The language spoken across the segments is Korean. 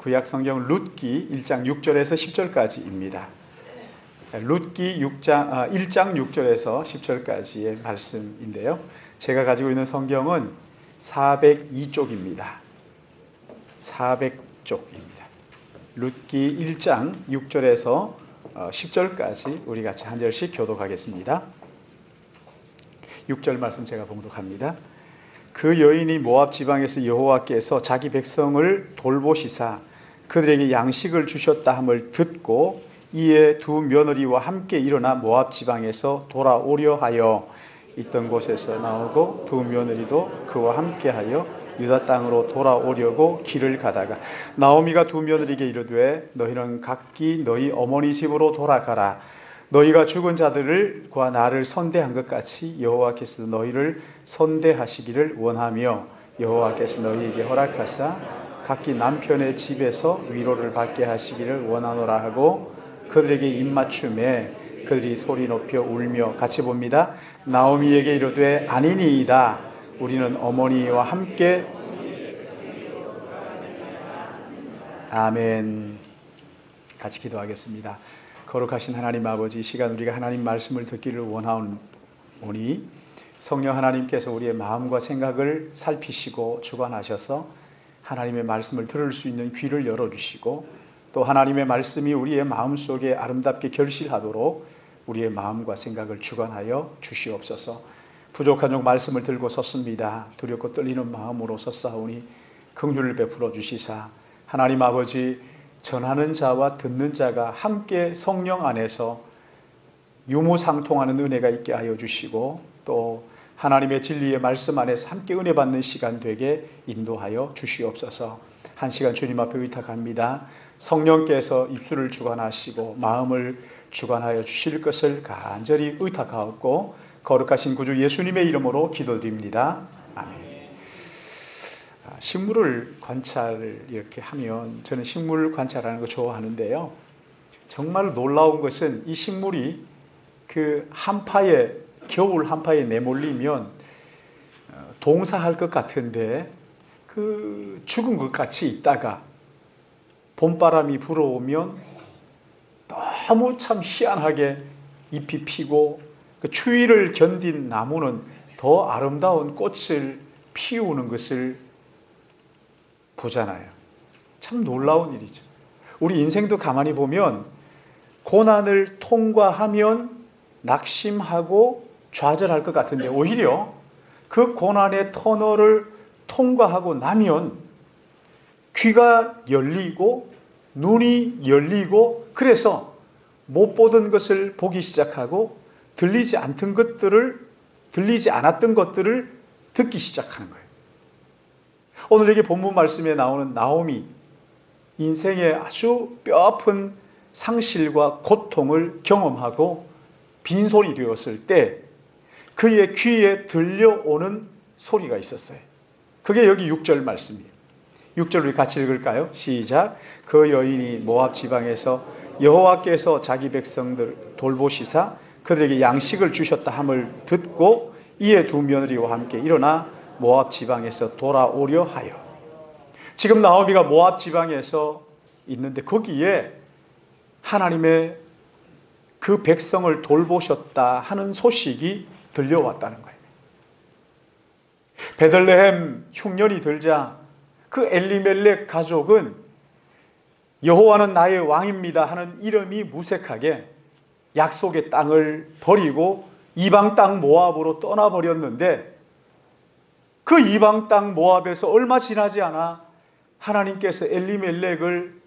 구약 성경 룻기 1장 6절에서 10절까지입니다. 룻기 6장, 아, 1장 6절에서 10절까지의 말씀인데요. 제가 가지고 있는 성경은 402쪽입니다. 400쪽입니다. 룻기 1장 6절에서 10절까지 우리 같이 한 절씩 교독하겠습니다. 6절 말씀 제가 봉독합니다. 그 여인이 모압 지방에서 여호와께서 자기 백성을 돌보시사 그들에게 양식을 주셨다 함을 듣고 이에 두 며느리와 함께 일어나 모압 지방에서 돌아오려 하여 있던 곳에서 나오고 두 며느리도 그와 함께하여 유다 땅으로 돌아오려고 길을 가다가 나오미가 두 며느리에게 이르되 너희는 각기 너희 어머니 집으로 돌아가라. 너희가 죽은 자들과 나를 선대한 것 같이 여호와께서 너희를 선대하시기를 원하며 여호와께서 너희에게 허락하사 각기 남편의 집에서 위로를 받게 하시기를 원하노라 하고 그들에게 입맞춤에 그들이 소리 높여 울며 같이 봅니다. 나오미에게 이르되 아니니이다. 우리는 어머니와 함께 아멘. 같이 기도하겠습니다. 거룩하신 하나님 아버지 시간 우리가 하나님 말씀을 듣기를 원하오니 성령 하나님께서 우리의 마음과 생각을 살피시고 주관하셔서 하나님의 말씀을 들을 수 있는 귀를 열어주시고 또 하나님의 말씀이 우리의 마음 속에 아름답게 결실하도록 우리의 마음과 생각을 주관하여 주시옵소서. 부족한 종 말씀을 들고 섰습니다. 두렵고 떨리는 마음으로 섰사오니 긍휼을 베풀어 주시사 하나님 아버지 전하는 자와 듣는 자가 함께 성령 안에서 유무상통하는 은혜가 있게 하여 주시고 또 하나님의 진리의 말씀 안에서 함께 은혜 받는 시간 되게 인도하여 주시옵소서. 한 시간 주님 앞에 의탁합니다. 성령께서 입술을 주관하시고 마음을 주관하여 주실 것을 간절히 의탁하옵고 거룩하신 구주 예수님의 이름으로 기도드립니다. 아멘. 아, 식물을 관찰을 이렇게 하면 저는 식물 관찰하는 거 좋아하는데요. 정말 놀라운 것은 이 식물이 그 한파에 겨울 한파에 내몰리면 어, 동사할 것 같은데 그 죽은 것 같이 있다가 봄바람이 불어오면 너무 참 희한하게 잎이 피고 그 추위를 견딘 나무는 더 아름다운 꽃을 피우는 것을 보잖아요. 참 놀라운 일이죠. 우리 인생도 가만히 보면 고난을 통과하면 낙심하고 좌절할 것 같은데 오히려 그 고난의 터널을 통과하고 나면 귀가 열리고 눈이 열리고 그래서 못 보던 것을 보기 시작하고 들리지 않던 것들을 들리지 않았던 것들을 듣기 시작하는 거예요. 오늘 여기 본문 말씀에 나오는 나오미 인생의 아주 뼈아픈 상실과 고통을 경험하고 빈손이 되었을 때 그의 귀에 들려오는 소리가 있었어요. 그게 여기 6절 말씀이에요. 6절 우리 같이 읽을까요? 시작. 그 여인이 모압 지방에서 여호와께서 자기 백성들 돌보시사 그들에게 양식을 주셨다 함을 듣고 이에 두 며느리와 함께 일어나 모압 지방에서 돌아오려 하여 지금 나오미가 모압 지방에서 있는데 거기에 하나님의 그 백성을 돌보셨다 하는 소식이 들려왔다는 거예요. 베들레헴 흉년이 들자 그 엘리멜렉 가족은 여호와는 나의 왕입니다 하는 이름이 무색하게 약속의 땅을 버리고 이방 땅 모압으로 떠나버렸는데 그 이방 땅 모압에서 얼마 지나지 않아 하나님께서 엘리멜렉을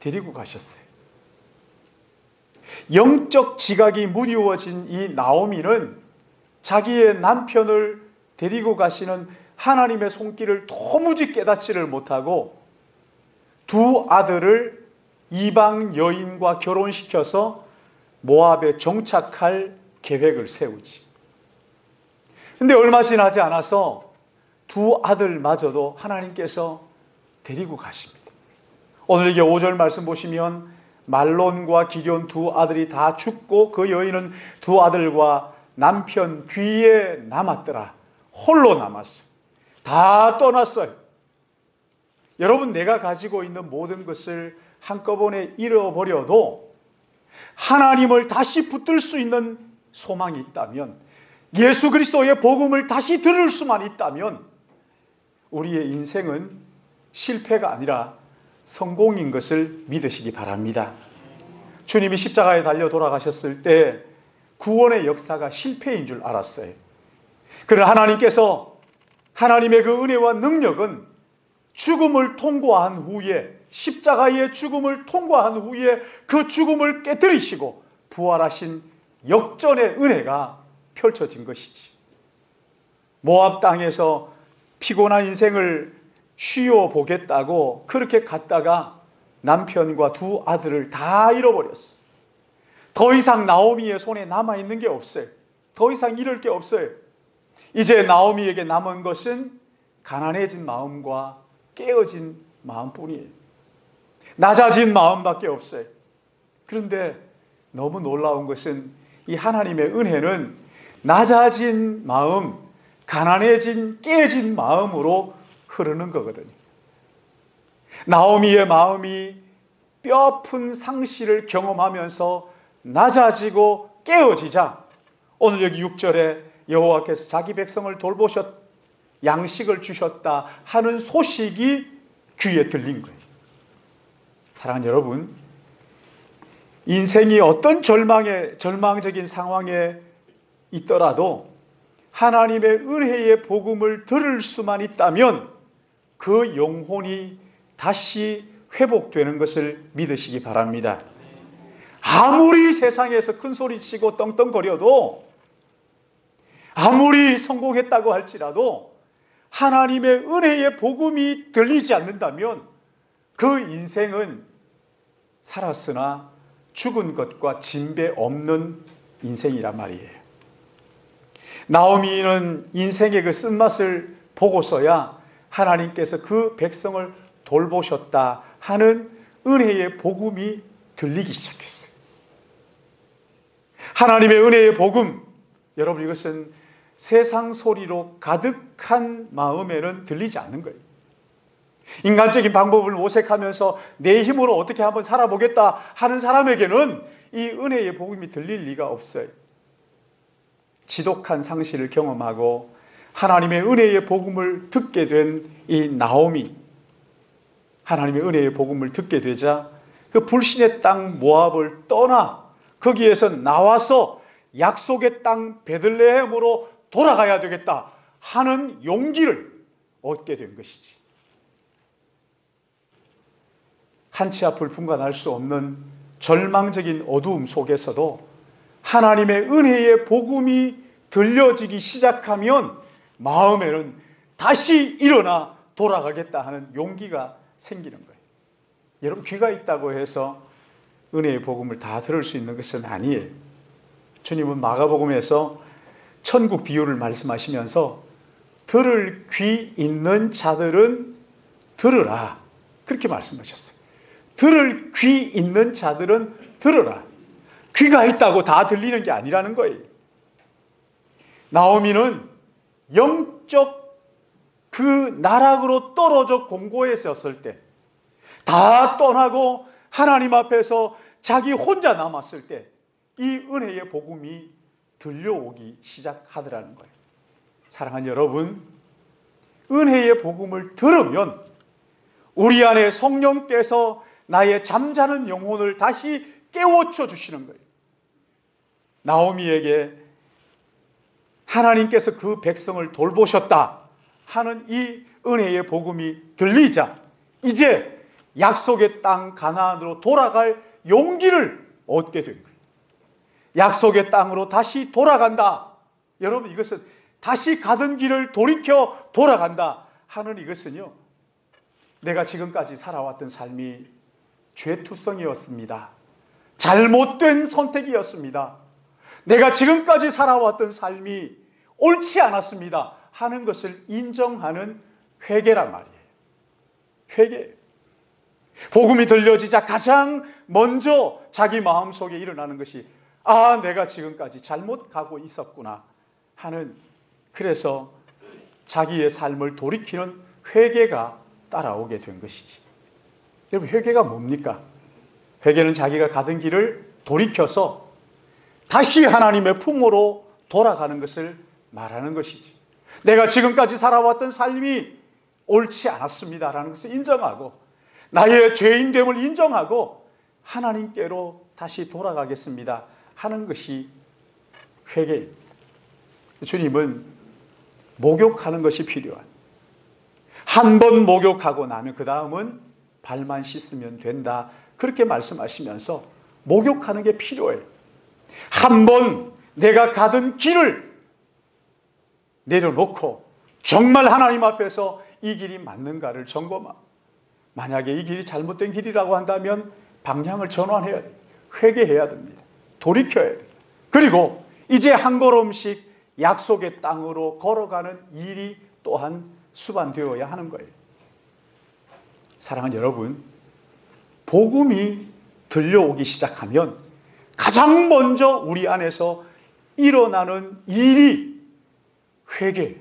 데리고 가셨어요. 영적 지각이 무디워진 이 나오미는 자기의 남편을 데리고 가시는 하나님의 손길을 도무지 깨닫지를 못하고 두 아들을 이방 여인과 결혼시켜서 모압에 정착할 계획을 세우지. 근데 얼마 지나지 않아서 두 아들마저도 하나님께서 데리고 가십니다. 오늘 이게 5절 말씀 보시면 말론과 기존 두 아들이 다 죽고 그 여인은 두 아들과 남편 뒤에 남았더라. 홀로 남았어요. 다 떠났어요. 여러분 내가 가지고 있는 모든 것을 한꺼번에 잃어버려도 하나님을 다시 붙들 수 있는 소망이 있다면 예수 그리스도의 복음을 다시 들을 수만 있다면 우리의 인생은 실패가 아니라 성공인 것을 믿으시기 바랍니다. 주님이 십자가에 달려 돌아가셨을 때 구원의 역사가 실패인 줄 알았어요. 그러나 하나님께서 하나님의 그 은혜와 능력은 죽음을 통과한 후에 십자가의 죽음을 통과한 후에 그 죽음을 깨뜨리시고 부활하신 역전의 은혜가 펼쳐진 것이지. 모압 땅에서 피곤한 인생을 쉬어 보겠다고 그렇게 갔다가 남편과 두 아들을 다 잃어버렸어. 더 이상 나오미의 손에 남아 있는 게 없어요. 더 이상 잃을 게 없어요. 이제 나오미에게 남은 것은 가난해진 마음과 깨어진 마음뿐이에요. 낮아진 마음밖에 없어요. 그런데 너무 놀라운 것은 이 하나님의 은혜는 낮아진 마음, 가난해진 깨진 마음으로 흐르는 거거든요. 나오미의 마음이 뼈아픈 상실을 경험하면서 낮아지고 깨어지자 오늘 여기 6절에 여호와께서 자기 백성을 돌보셨 양식을 주셨다 하는 소식이 귀에 들린 거예요. 사랑하는 여러분, 인생이 어떤 절망에 절망적인 상황에 있더라도 하나님의 은혜의 복음을 들을 수만 있다면 그 영혼이 다시 회복되는 것을 믿으시기 바랍니다. 아무리 세상에서 큰 소리 치고 떵떵거려도 아무리 성공했다고 할지라도 하나님의 은혜의 복음이 들리지 않는다면 그 인생은 살았으나 죽은 것과 진배 없는 인생이란 말이에요. 나오미는 인생의 그 쓴맛을 보고서야 하나님께서 그 백성을 돌보셨다 하는 은혜의 복음이 들리기 시작했어요. 하나님의 은혜의 복음, 여러분 이것은 세상 소리로 가득한 마음에는 들리지 않는 거예요. 인간적인 방법을 모색하면서 내 힘으로 어떻게 한번 살아보겠다 하는 사람에게는 이 은혜의 복음이 들릴 리가 없어요. 지독한 상실을 경험하고 하나님의 은혜의 복음을 듣게 된 이 나오미 하나님의 은혜의 복음을 듣게 되자 그 불신의 땅 모압을 떠나 거기에서 나와서 약속의 땅 베들레헴으로 돌아가야 되겠다 하는 용기를 얻게 된 것이지. 한치 앞을 분간할 수 없는 절망적인 어두움 속에서도 하나님의 은혜의 복음이 들려지기 시작하면 마음에는 다시 일어나 돌아가겠다 하는 용기가 생기는 거예요. 여러분 귀가 있다고 해서 은혜의 복음을 다 들을 수 있는 것은 아니에요. 주님은 마가복음에서 천국 비유를 말씀하시면서 들을 귀 있는 자들은 들으라. 그렇게 말씀하셨어요. 들을 귀 있는 자들은 들으라. 귀가 있다고 다 들리는 게 아니라는 거예요. 나오미는 영적 그 나락으로 떨어져 공고에 있었을 때, 다 떠나고 하나님 앞에서 자기 혼자 남았을 때, 이 은혜의 복음이 들려오기 시작하더라는 거예요. 사랑하는 여러분, 은혜의 복음을 들으면 우리 안에 성령께서 나의 잠자는 영혼을 다시 깨워쳐 주시는 거예요. 나오미에게 하나님께서 그 백성을 돌보셨다 하는 이 은혜의 복음이 들리자 이제 약속의 땅 가나안으로 돌아갈 용기를 얻게 된 거예요. 약속의 땅으로 다시 돌아간다. 여러분 이것은 다시 가던 길을 돌이켜 돌아간다 하는 이것은요. 내가 지금까지 살아왔던 삶이 죄투성이었습니다. 잘못된 선택이었습니다. 내가 지금까지 살아왔던 삶이 옳지 않았습니다. 하는 것을 인정하는 회개란 말이에요. 회개. 복음이 들려지자 가장 먼저 자기 마음속에 일어나는 것이 아, 내가 지금까지 잘못 가고 있었구나 하는 그래서 자기의 삶을 돌이키는 회개가 따라오게 된 것이지. 여러분 회개가 뭡니까? 회개는 자기가 가던 길을 돌이켜서 다시 하나님의 품으로 돌아가는 것을 말하는 것이지. 내가 지금까지 살아왔던 삶이 옳지 않았습니다라는 것을 인정하고 나의 죄인됨을 인정하고 하나님께로 다시 돌아가겠습니다 하는 것이 회개입니다. 주님은 목욕하는 것이 필요한 한 번 목욕하고 나면 그 다음은 발만 씻으면 된다 그렇게 말씀하시면서 목욕하는 게 필요해요. 한 번 내가 가던 길을 내려놓고 정말 하나님 앞에서 이 길이 맞는가를 점검하고 만약에 이 길이 잘못된 길이라고 한다면 방향을 전환해야 돼요. 회개해야 됩니다. 돌이켜야 돼요. 그리고 이제 한 걸음씩 약속의 땅으로 걸어가는 일이 또한 수반되어야 하는 거예요. 사랑하는 여러분, 복음이 들려오기 시작하면 가장 먼저 우리 안에서 일어나는 일이 회개.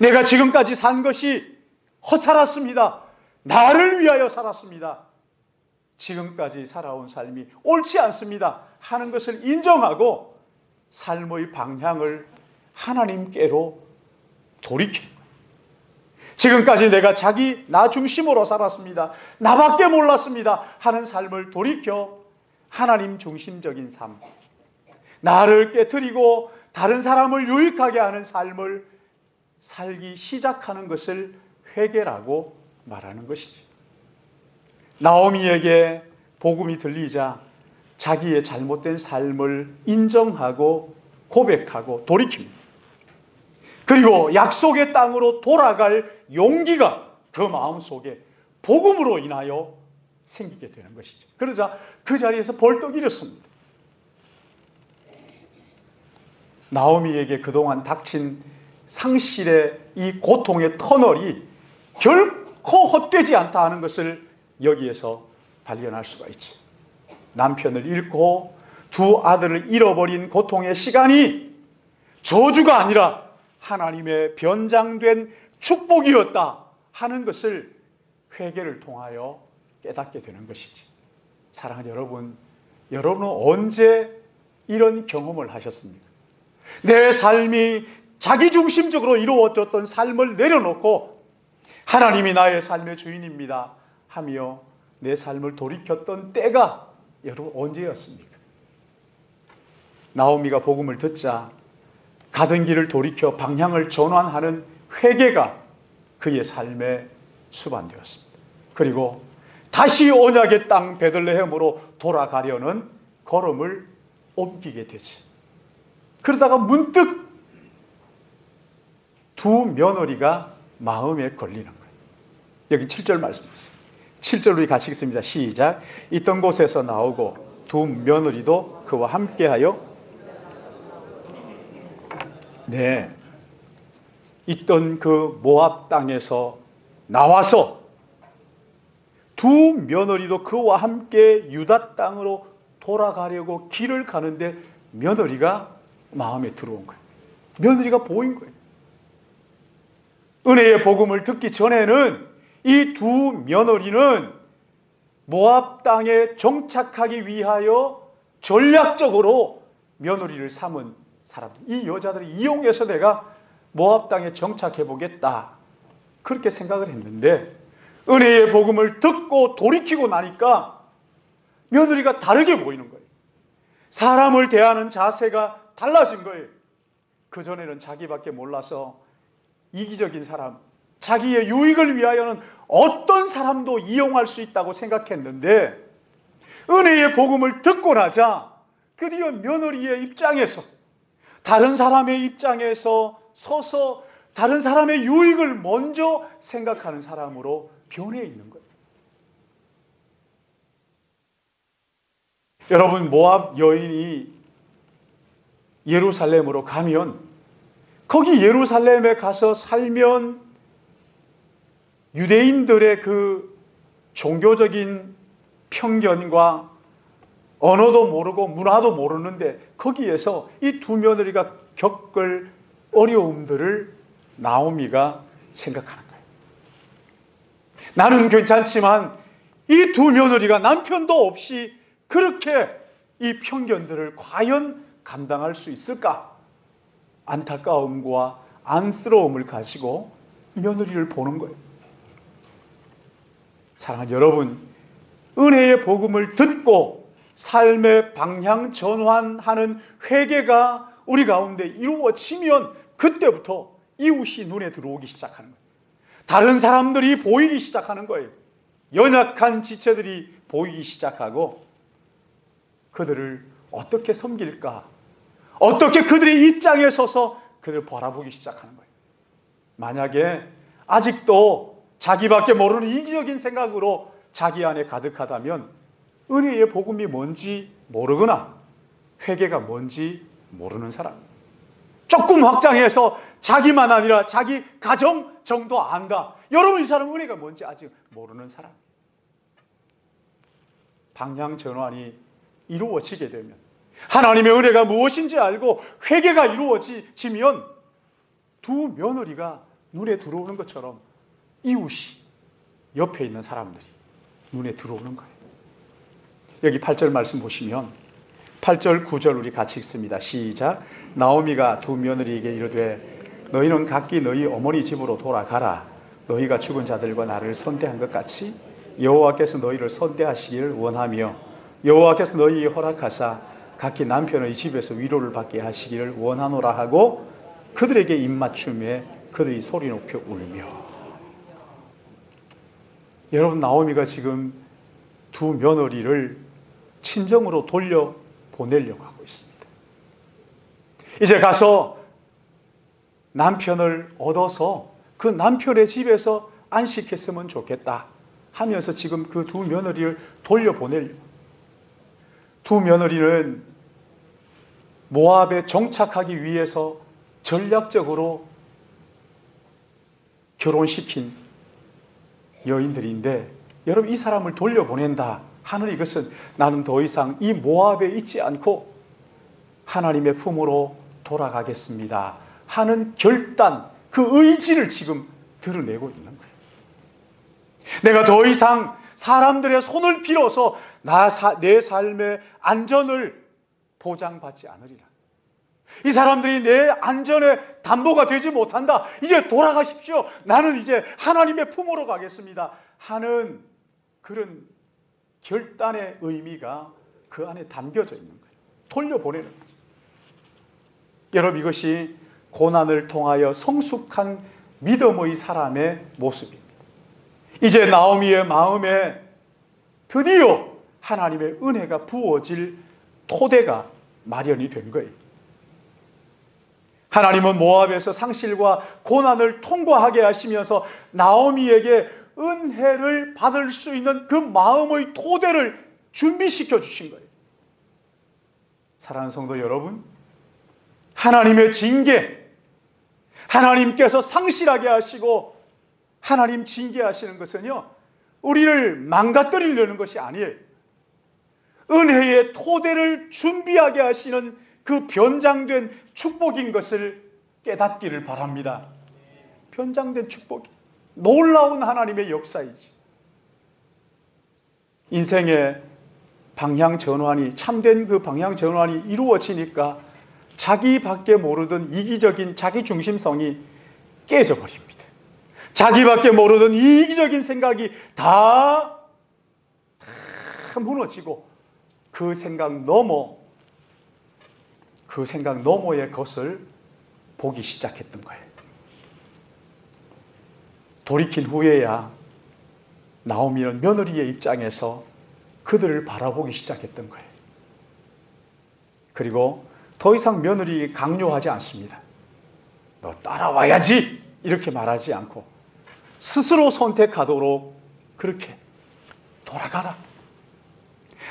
내가 지금까지 산 것이 헛살았습니다. 나를 위하여 살았습니다. 지금까지 살아온 삶이 옳지 않습니다. 하는 것을 인정하고 삶의 방향을 하나님께로 거예요. 지금까지 내가 자기 나 중심으로 살았습니다. 나밖에 몰랐습니다. 하는 삶을 돌이켜 하나님 중심적인 삶. 나를 깨뜨리고 다른 사람을 유익하게 하는 삶을 살기 시작하는 것을 회개라고 말하는 것이지. 나오미에게 복음이 들리자 자기의 잘못된 삶을 인정하고 고백하고 돌이킵니다. 그리고 약속의 땅으로 돌아갈 용기가 그 마음 속에 복음으로 인하여 생기게 되는 것이죠. 그러자 그 자리에서 벌떡 일었습니다. 나오미에게 그동안 닥친 상실의 이 고통의 터널이 결 코 헛되지 않다 하는 것을 여기에서 발견할 수가 있지. 남편을 잃고 두 아들을 잃어버린 고통의 시간이 저주가 아니라 하나님의 변장된 축복이었다 하는 것을 회개를 통하여 깨닫게 되는 것이지. 사랑하는 여러분, 여러분은 언제 이런 경험을 하셨습니까? 내 삶이 자기중심적으로 이루어졌던 삶을 내려놓고 하나님이 나의 삶의 주인입니다 하며 내 삶을 돌이켰던 때가 여러분 언제였습니까? 나오미가 복음을 듣자 가던 길을 돌이켜 방향을 전환하는 회개가 그의 삶의 수반되었습니다. 그리고 다시 언약의 땅 베들레헴으로 돌아가려는 걸음을 옮기게 되지. 그러다가 문득 두 며느리가 마음에 걸리는 거예요. 여기 7절 말씀이세요. 7절 우리 같이 읽습니다. 시작. 있던 곳에서 나오고 두 며느리도 그와 함께하여 네. 있던 그 모압 땅에서 나와서 두 며느리도 그와 함께 유다 땅으로 돌아가려고 길을 가는데 며느리가 마음에 들어온 거예요. 며느리가 보인 거예요. 은혜의 복음을 듣기 전에는 이 두 며느리는 모압 땅에 정착하기 위하여 전략적으로 며느리를 삼은 사람. 이 여자들을 이용해서 내가 모압 땅에 정착해 보겠다. 그렇게 생각을 했는데 은혜의 복음을 듣고 돌이키고 나니까 며느리가 다르게 보이는 거예요. 사람을 대하는 자세가 달라진 거예요. 그전에는 자기밖에 몰라서 이기적인 사람, 자기의 유익을 위하여는 어떤 사람도 이용할 수 있다고 생각했는데 은혜의 복음을 듣고 나자 드디어 며느리의 입장에서 다른 사람의 입장에서 서서 다른 사람의 유익을 먼저 생각하는 사람으로 변해 있는 거예요. 여러분 모압 여인이 예루살렘으로 가면 거기 예루살렘에 가서 살면 유대인들의 그 종교적인 편견과 언어도 모르고 문화도 모르는데 거기에서 이 두 며느리가 겪을 어려움들을 나오미가 생각하는 거예요. 나는 괜찮지만 이 두 며느리가 남편도 없이 그렇게 이 편견들을 과연 감당할 수 있을까? 안타까움과 안쓰러움을 가지고 며느리를 보는 거예요. 사랑하는 여러분, 은혜의 복음을 듣고 삶의 방향 전환하는 회개가 우리 가운데 이루어지면 그때부터 이웃이 눈에 들어오기 시작하는 거예요. 다른 사람들이 보이기 시작하는 거예요. 연약한 지체들이 보이기 시작하고 그들을 어떻게 섬길까? 어떻게 그들의 입장에 서서 그들을 바라보기 시작하는 거예요. 만약에 아직도 자기밖에 모르는 이기적인 생각으로 자기 안에 가득하다면 은혜의 복음이 뭔지 모르거나 회개가 뭔지 모르는 사람. 조금 확장해서 자기만 아니라 자기 가정 정도 안다. 여러분 이 사람 은혜가 뭔지 아직 모르는 사람. 방향 전환이 이루어지게 되면 하나님의 은혜가 무엇인지 알고 회개가 이루어지면 두 며느리가 눈에 들어오는 것처럼 이웃이 옆에 있는 사람들이 눈에 들어오는 거예요. 여기 8절 말씀 보시면 8절 9절 우리 같이 읽습니다. 시작. 나오미가 두 며느리에게 이르되 너희는 각기 너희 어머니 집으로 돌아가라. 너희가 죽은 자들과 나를 선대한 것 같이 여호와께서 너희를 선대하시기를 원하며 여호와께서 너희 허락하사 각기 남편의 집에서 위로를 받게 하시기를 원하노라 하고 그들에게 입맞춤에 그들이 소리 높여 울며 여러분 나오미가 지금 두 며느리를 친정으로 돌려 보내려고 하고 있습니다. 이제 가서 남편을 얻어서 그 남편의 집에서 안식했으면 좋겠다 하면서 지금 그 두 며느리를 돌려 보내려고. 두 며느리는 모압에 정착하기 위해서 전략적으로 결혼시킨 여인들인데 여러분 이 사람을 돌려보낸다 하는 이것은 나는 더 이상 이 모압에 있지 않고 하나님의 품으로 돌아가겠습니다 하는 결단 그 의지를 지금 드러내고 있는 거예요. 내가 더 이상 사람들의 손을 빌어서 나내 삶의 안전을 보장받지 않으리라. 이 사람들이 내 안전에 담보가 되지 못한다. 이제 돌아가십시오. 나는 이제 하나님의 품으로 가겠습니다. 하는 그런 결단의 의미가 그 안에 담겨져 있는 거예요. 돌려보내는 거죠. 여러분 이것이 고난을 통하여 성숙한 믿음의 사람의 모습입니다. 이제 나오미의 마음에 드디어 하나님의 은혜가 부어질 토대가 마련이 된 거예요. 하나님은 모압에서 상실과 고난을 통과하게 하시면서 나오미에게 은혜를 받을 수 있는 그 마음의 토대를 준비시켜 주신 거예요. 사랑하는 성도 여러분, 하나님의 징계, 하나님께서 상실하게 하시고 하나님 징계하시는 것은요, 우리를 망가뜨리려는 것이 아니에요. 은혜의 토대를 준비하게 하시는 그 변장된 축복인 것을 깨닫기를 바랍니다. 변장된 축복. 놀라운 하나님의 역사이지. 인생의 방향 전환이, 참된 그 방향 전환이 이루어지니까 자기밖에 모르던 이기적인 자기 중심성이 깨져버립니다. 자기밖에 모르던 이기적인 생각이 다, 다 무너지고 그 생각 넘어 그 생각 너머의 것을 보기 시작했던 거예요. 돌이킨 후에야 나오미는 며느리의 입장에서 그들을 바라보기 시작했던 거예요. 그리고 더 이상 며느리 강요하지 않습니다. 너 따라와야지! 이렇게 말하지 않고 스스로 선택하도록 그렇게 돌아가라.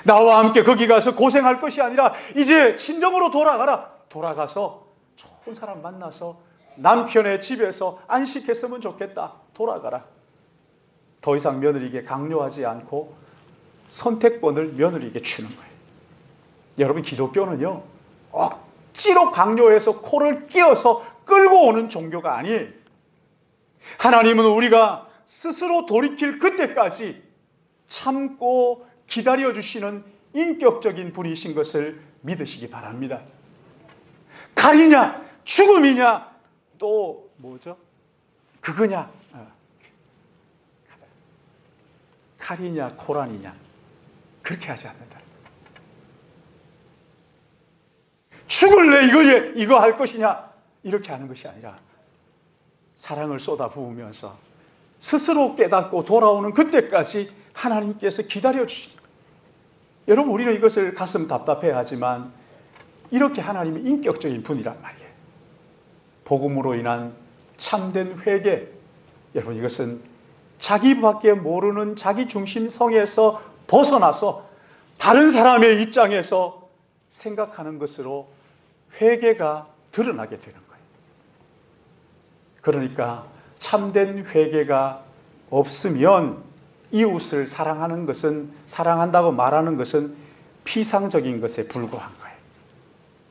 나와 함께 거기 가서 고생할 것이 아니라 이제 친정으로 돌아가라. 돌아가서 좋은 사람 만나서 남편의 집에서 안식했으면 좋겠다. 돌아가라. 더 이상 며느리에게 강요하지 않고 선택권을 며느리에게 주는 거예요. 여러분 기독교는요. 억지로 강요해서 코를 끼어서 끌고 오는 종교가 아니에요. 하나님은 우리가 스스로 돌이킬 그때까지 참고 기다려 주시는 인격적인 분이신 것을 믿으시기 바랍니다. 가리냐, 죽음이냐, 또 뭐죠? 그거냐, 어. 칼이냐, 코란이냐, 그렇게 하지 않는다. 죽을래 이거 이거 할 것이냐 이렇게 하는 것이 아니라 사랑을 쏟아 부으면서 스스로 깨닫고 돌아오는 그때까지 하나님께서 기다려 주시. 여러분 우리는 이것을 가슴 답답해 하지만 이렇게 하나님이 인격적인 분이란 말이에요. 복음으로 인한 참된 회개. 여러분 이것은 자기밖에 모르는 자기 중심성에서 벗어나서 다른 사람의 입장에서 생각하는 것으로 회개가 드러나게 되는 거예요. 그러니까 참된 회개가 없으면 이웃을 사랑하는 것은 사랑한다고 말하는 것은 피상적인 것에 불과한 거예요.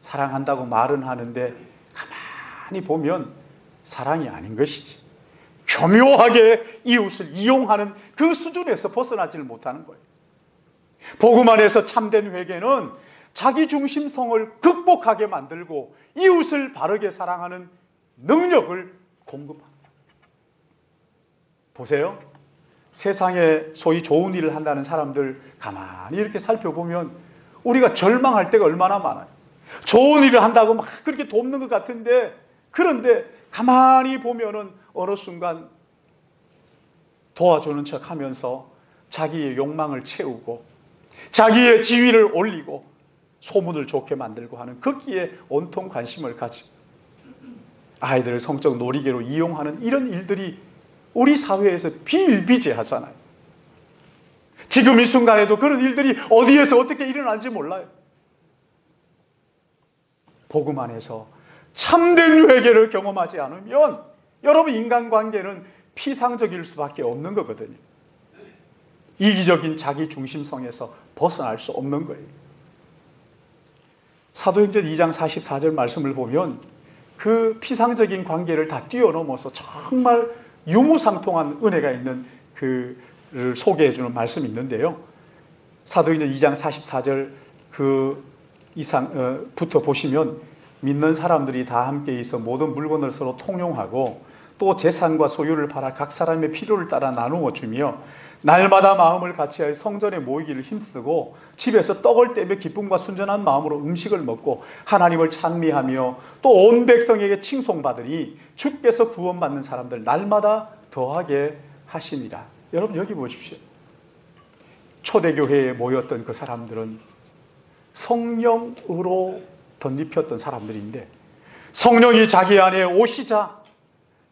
사랑한다고 말은 하는데 가만히 보면 사랑이 아닌 것이지. 교묘하게 이웃을 이용하는 그 수준에서 벗어나지를 못하는 거예요. 복음 안에서 참된 회개는 자기 중심성을 극복하게 만들고 이웃을 바르게 사랑하는 능력을 공급합니다. 보세요. 세상에 소위 좋은 일을 한다는 사람들 가만히 이렇게 살펴보면 우리가 절망할 때가 얼마나 많아요. 좋은 일을 한다고 막 그렇게 돕는 것 같은데 그런데 가만히 보면은 어느 순간 도와주는 척 하면서 자기의 욕망을 채우고 자기의 지위를 올리고 소문을 좋게 만들고 하는 거기에 온통 관심을 가지고 아이들을 성적 놀이개로 이용하는 이런 일들이 우리 사회에서 비일비재하잖아요. 지금 이 순간에도 그런 일들이 어디에서 어떻게 일어나는지 몰라요. 복음 안에서 참된 회개를 경험하지 않으면 여러분 인간관계는 피상적일 수밖에 없는 거거든요. 이기적인 자기 중심성에서 벗어날 수 없는 거예요. 사도행전 2장 44절 말씀을 보면 그 피상적인 관계를 다 뛰어넘어서 정말 유무상통한 은혜가 있는 그를 소개해 주는 말씀이 있는데요. 사도행전 2장 44절 그 이상부터 어, 보시면 믿는 사람들이 다 함께 있어 모든 물건을 서로 통용하고 또 재산과 소유를 팔아 각 사람의 필요를 따라 나누어 주며 날마다 마음을 같이하여 성전에 모이기를 힘쓰고 집에서 떡을 떼며 기쁨과 순전한 마음으로 음식을 먹고 하나님을 찬미하며 또 온 백성에게 칭송받으니 주께서 구원받는 사람들 날마다 더하게 하시니라. 여러분 여기 보십시오. 초대교회에 모였던 그 사람들은 성령으로 덧입혔던 사람들인데 성령이 자기 안에 오시자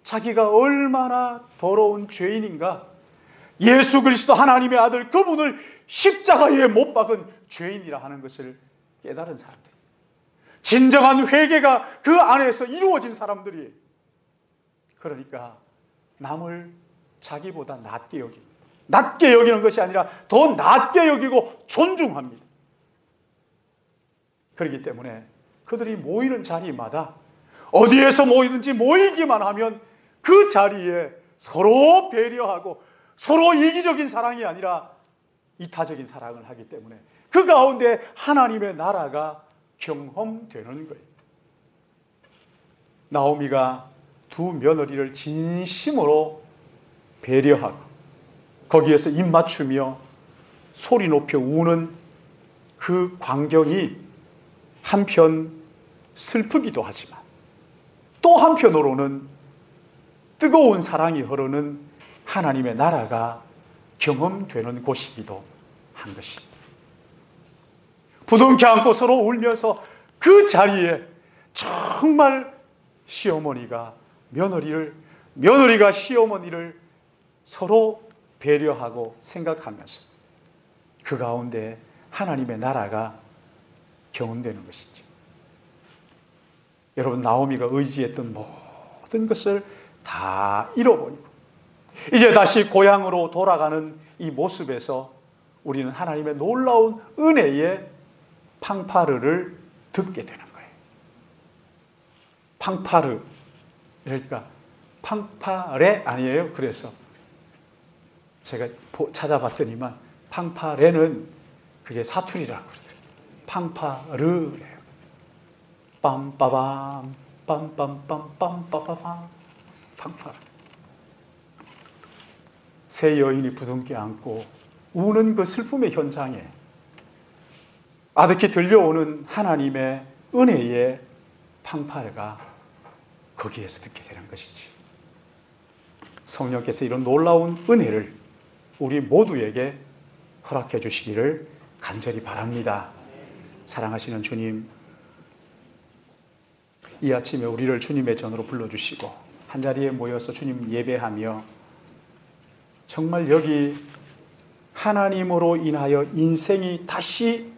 자기가 얼마나 더러운 죄인인가 예수 그리스도 하나님의 아들 그분을 십자가에 못 박은 죄인이라 하는 것을 깨달은 사람들. 진정한 회개가 그 안에서 이루어진 사람들이 그러니까 남을 자기보다 낮게 여깁니다. 낮게 여기는 것이 아니라 더 낮게 여기고 존중합니다. 그렇기 때문에 그들이 모이는 자리마다 어디에서 모이든지 모이기만 하면 그 자리에 서로 배려하고 서로 이기적인 사랑이 아니라 이타적인 사랑을 하기 때문에 그 가운데 하나님의 나라가 경험되는 거예요. 나오미가 두 며느리를 진심으로 배려하고 거기에서 입 맞추며 소리 높여 우는 그 광경이 한편 슬프기도 하지만 또 한편으로는 뜨거운 사랑이 흐르는 하나님의 나라가 경험되는 곳이기도 한 것입니다. 부둥켜 안고 서로 울면서 그 자리에 정말 시어머니가 며느리를, 며느리가 시어머니를 서로 배려하고 생각하면서 그 가운데 하나님의 나라가 경험되는 것이죠. 여러분, 나오미가 의지했던 모든 것을 다 잃어버리고 이제 다시 고향으로 돌아가는 이 모습에서 우리는 하나님의 놀라운 은혜의 팡파르를 듣게 되는 거예요. 팡파르. 그러니까 팡파레 아니에요. 그래서 제가 보- 찾아봤더니만 팡파레는 그게 사투리라고 그러더라고요. 팡파르래요. 빰빠밤 빰빰빰빰 빠빠밤 팡파르. 새 여인이 부둥켜 안고 우는 그 슬픔의 현장에 아득히 들려오는 하나님의 은혜의 팡파르가 거기에서 듣게 되는 것이지. 성령께서 이런 놀라운 은혜를 우리 모두에게 허락해 주시기를 간절히 바랍니다. 사랑하시는 주님, 이 아침에 우리를 주님의 전으로 불러주시고 한 자리에 모여서 주님 예배하며 정말 여기 하나님으로 인하여 인생이 다시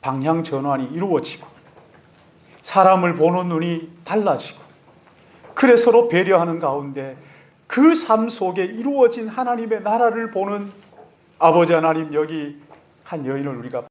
방향 전환이 이루어지고 사람을 보는 눈이 달라지고 그래 서로 배려하는 가운데 그 삶 속에 이루어진 하나님의 나라를 보는 아버지 하나님 여기 한 여인을 우리가